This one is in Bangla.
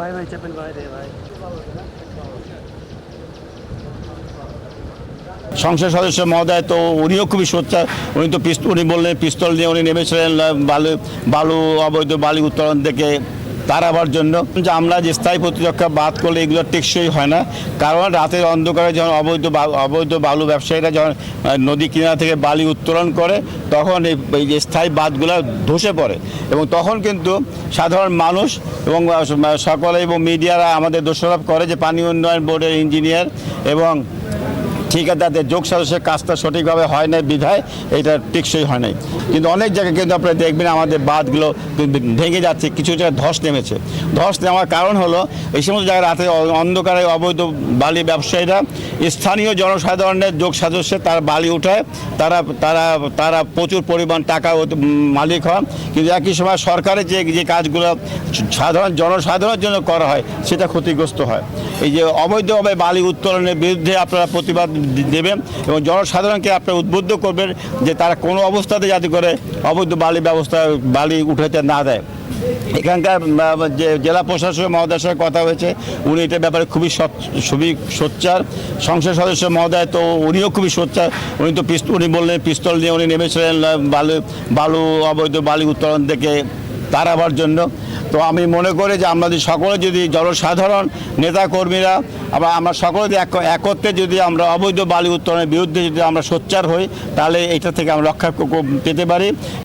ভাই ভাই চেপেন ভাই রে ভাই সংসদ সদস্য মহোদয়, তো উনিও খুবই সোচ্চার। উনি তো পিস্তল উনি বললেন, পিস্তল নিয়ে উনি নেমেছিলেন বালু বালু অবৈধ বালি উত্তোলন থেকে। তাড়াবার জন্য। যে আমরা যে স্থায়ী প্রতিরক্ষা বাদ করলে এগুলো টেকসই হয় না। কারণ রাতের অন্ধকারে যখন অবৈধ অবৈধ বালু ব্যবসায়ীরা যখন নদী কিনারা থেকে বালি উত্তোলন করে, তখন এই যে স্থায়ী বাঁধগুলো ধসে পড়ে। এবং তখন কিন্তু সাধারণ মানুষ এবং সকলে এবং মিডিয়ারা আমাদের দোষারোপ করে যে পানি উন্নয়ন বোর্ডের ইঞ্জিনিয়ার এবং ঠিকাদারদের যোগ সদস্যের কাজটা সঠিকভাবে হয় নাই, বিধায় এটা টেকসই হয় নাই। কিন্তু অনেক জায়গায় কিন্তু আপনারা দেখবেন আমাদের বাঁধগুলো ভেঙে যাচ্ছে কিছু জায়গায় ধস নেমেছে। ধস নেওয়ার কারণ হলো, এই সমস্ত জায়গায় রাতে অন্ধকারে অবৈধ বালি ব্যবসায়ীরা স্থানীয় জনসাধারণের যোগ সদস্যে তারা বালি উঠায়, তারা তারা তারা প্রচুর পরিমাণ টাকা মালিক হন। কিন্তু একই সময় সরকারের যে যে কাজগুলো সাধারণ জনসাধারণের জন্য করা হয়, সেটা ক্ষতিগ্রস্ত হয়। এই যে অবৈধভাবে বালি উত্তোলনের বিরুদ্ধে আপনারা প্রতিবাদ দেবেন এবং জনসাধারণকে আপনারা উদ্বুদ্ধ করবেন যে তারা কোনো অবস্থাতে যাতে করে অবৈধ বালি ব্যবস্থা, বালি উঠাতে না দেয়। এখানকার যে জেলা প্রশাসক মহোদয়ের সঙ্গে কথা হয়েছে, উনি এটার ব্যাপারে খুবই খুবই সোচ্চার। সংসদ সদস্য মহোদয় তো উনিও খুবই সোচ্চার। উনি তো পিস্তল উনি বললেন পিস্তল নিয়ে উনি নেমেছিলেন বালু বালু, অবৈধ বালি উত্তোলন থেকে তাড়াবার জন্য। তো আমি মনে করি যে আমরা যদি সকলে যদি জনসাধারণ নেতাকর্মীরা আবার আমরা সকলে যদি এক- একত্রে যদি আমরা অবৈধ বালি উত্তোলনের বিরুদ্ধে যদি আমরা সোচ্চার হই, তাহলে এটা থেকে আমরা রক্ষা পেতে পারি।